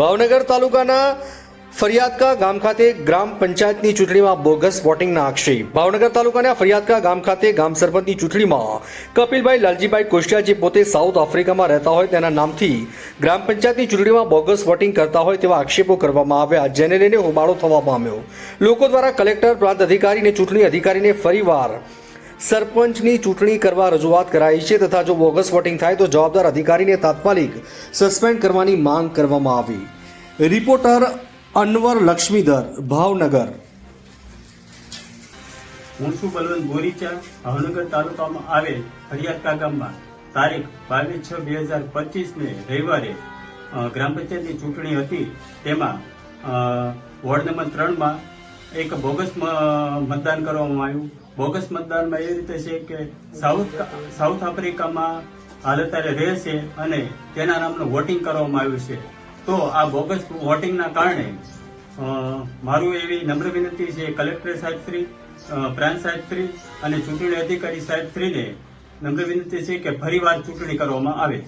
ભાવનગર તાલુકાના ફરિયાદકા ગામ ખાતે ગ્રામ પંચાયતની ચૂંટણીમાં બોગસ વોટિંગના આક્ષેપ. ભાવનગર તાલુકાના ફરિયાદકા ગામ ખાતે ગામ સરપંચની ચૂંટણીમાં કપિલભાઈ લાલજીભાઈ કોશિયા જે પોતે સાઉથ આફ્રિકામાં રહેતા હોય તેના નામથી ગ્રામ પંચાયતની ચૂંટણીમાં બોગસ વોટિંગ કરતા હોય તેવા આક્ષેપો કરવામાં આવ્યા, જેને લઈને હોબાળો થવા પામ્યો. લોકો દ્વારા કલેક્ટર, પ્રાંત અધિકારી અને ચૂંટણી અધિકારીને ફરીવાર સરપંચની ચૂંટણી કરવા રજૂઆત કરાઈ છે તથા જો બોગસ વોટિંગ થાય તો જવાબદાર અધિકારીને તાત્કાલિક સસ્પેન્ડ કરવાની માંગ કરવામાં આવી. રિપોર્ટર અનવર લક્ષ્મીધર, ભાવનગર. હું છું બલવંત બોરીચા, ભાવનગર તાલુકામાં આવેલ હરિયાતા ગામમાં. તારીખ બાવીસ છ બે હજાર પચીસને રવિવારે ગ્રામ પંચાયતની ચૂંટણી હતી. તેમાં વોર્ડ નંબર ત્રણમાં એક બોગસ મતદાન કરવામાં આવ્યું. બોગસ મતદાનમાં એ રીતે છે કે સાઉથ સાઉથ આફ્રિકામાં હાલ અત્યારે રહે છે અને તેના નામનું વોટિંગ કરવામાં આવ્યું છે. તો આ બોગસ વોટિંગના કારણે મારું એવી નમ્ર વિનંતી છે કલેક્ટર સાહેબશ્રી પ્રાંત સાહેબ અને ચૂંટણી અધિકારી સાહેબ શ્રીને નમ્ર વિનંતી છે કે ફરીવાર ચૂંટણી કરવામાં આવે.